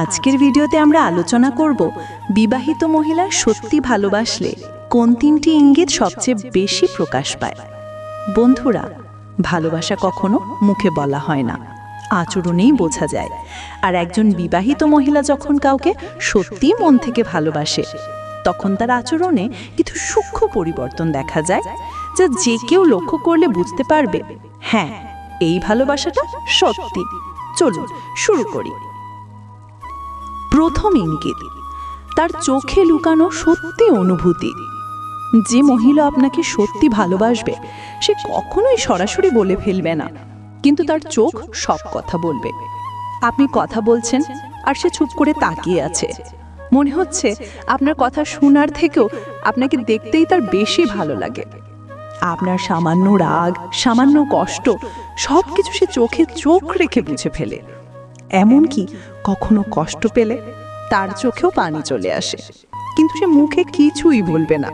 আজকের ভিডিওতে আমরা আলোচনা করব বিবাহিত মহিলা সত্যি ভালোবাসলে কোন তিনটি ইঙ্গিত সবচেয়ে বেশি প্রকাশ পায়? বন্ধুরা, ভালোবাসা কখনো মুখে বলা হয় না, আচরণেই বোঝা যায়। আর একজন বিবাহিত মহিলা যখন কাউকে সত্যি মন থেকে ভালোবাসে, তখন তার আচরণে কিছু সূক্ষ্ম পরিবর্তন দেখা যায়, যা যে কেউ লক্ষ্য করলে বুঝতে পারবে হ্যাঁ এই ভালোবাসাটা সত্যি। চলুন, শুরু করি। প্রথম ইঙ্গিত। তার চোখে লুকানো সত্যি অনুভূতি। যে মহিলা আপনাকে সত্যি ভালোবাসবে, সে কখনোই সরাসরি বলে ফেলবে না। কিন্তু তার চোখ সব কথা বলবে। আপনি কথা বলছেন আর সে চুপ করে তাকিয়ে আছে। মনে হচ্ছে আপনার কথা শোনার থেকেও আপনাকে দেখতেই তার বেশি ভালো লাগে। আপনার সামান্য রাগ, সামান্য কষ্ট সব কিছু সে চোখে চোখ রেখে বুঝে ফেলে। এমনকি কখনো কষ্ট পেলে তার চোখেও পানি চলে আসে। কিন্তু সে মুখে কিছুই বলবে না।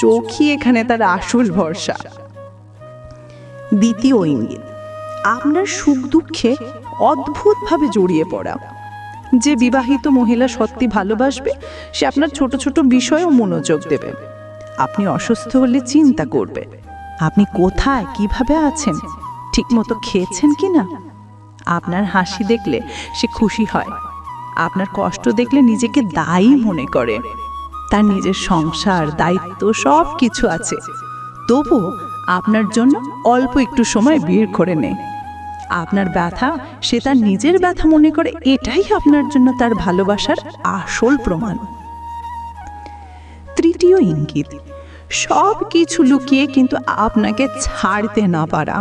চোখই এখানে তার আসল ভরসা। দ্বিতীয় ইঙ্গিত, আপনার সুখ দুঃখে অদ্ভুতভাবে জড়িয়ে পড়া। যে বিবাহিত মহিলা সত্যি ভালোবাসবে, সে আপনার ছোট ছোট বিষয়েও মনোযোগ দেবে। আপনি অসুস্থ হলে চিন্তা করবে, আপনি কোথায়, কীভাবে আছেন, ঠিকমতো খেয়েছেন কি না আপনার হাসি দেখলে সে খুশি হয়। আপনার কষ্ট দেখলে নিজেকে দায়ী মনে করে। তার নিজের সংসার, দায়িত্ব সব কিছু আছে। তবু আপনার জন্য অল্প একটু সময় বের করে নেয়। আপনার ব্যথা, সে তার নিজের ব্যথা মনে করে, এটাই আপনার জন্য তার ভালোবাসার আসল প্রমাণ। তৃতীয় ইঙ্গিত সব কিছু লুকিয়ে কিন্তু আপনাকে ছাড়তে না পারা।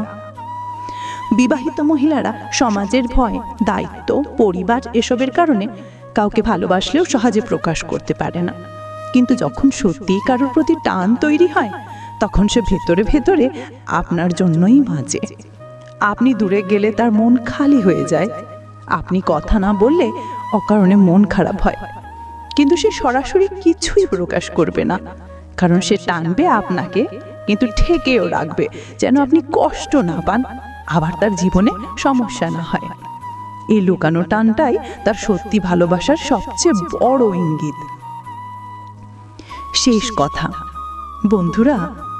বিবাহিত মহিলারা সমাজের ভয়, দায়িত্ব, পরিবার এসবের কারণে কাউকে ভালোবাসলেও সহজে প্রকাশ করতে পারে না। কিন্তু যখন সত্যিই কারোর প্রতি টান তৈরি হয়, তখন সে ভেতরে ভেতরে আপনার জন্যই বাঁচে। আপনি দূরে গেলে তার মন খালি হয়ে যায়। আপনি কথা না বললে অকারণে মন খারাপ হয়। কিন্তু সে সরাসরি কিছুই প্রকাশ করবে না। কারণ সে টানবে আপনাকে, কিন্তু ঠেকেও রাখবে, যেন আপনি কষ্ট না পান। আবার তার জীবনে সমস্যা না হয়। এই লুকানো টানটাই তার সত্যি ভালোবাসার সবচেয়ে বড় ইঙ্গিত। শেষ কথা। বন্ধুরা,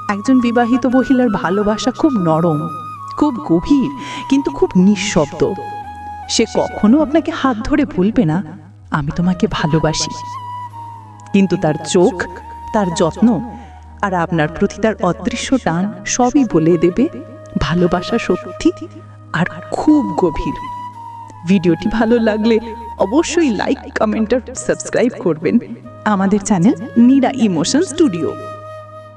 একজন বিবাহিত মহিলার ভালোবাসা খুব নরম, খুব গভীর, কিন্তু খুব নিঃশব্দ। সে কখনো আপনাকে হাত ধরে বলবে না, আমি তোমাকে ভালোবাসি। কিন্তু তার চোখ, তার যত্ন আর আপনার প্রতি তার অদৃশ্য টান সবই বলে দেবে ভালোবাসা সত্যি আর খুব গভীর। ভিডিওটি ভালো লাগলে অবশ্যই লাইক কমেন্ট আর সাবস্ক্রাইব করবেন। আমাদের চ্যানেল নীরা ইমোশন স্টুডিও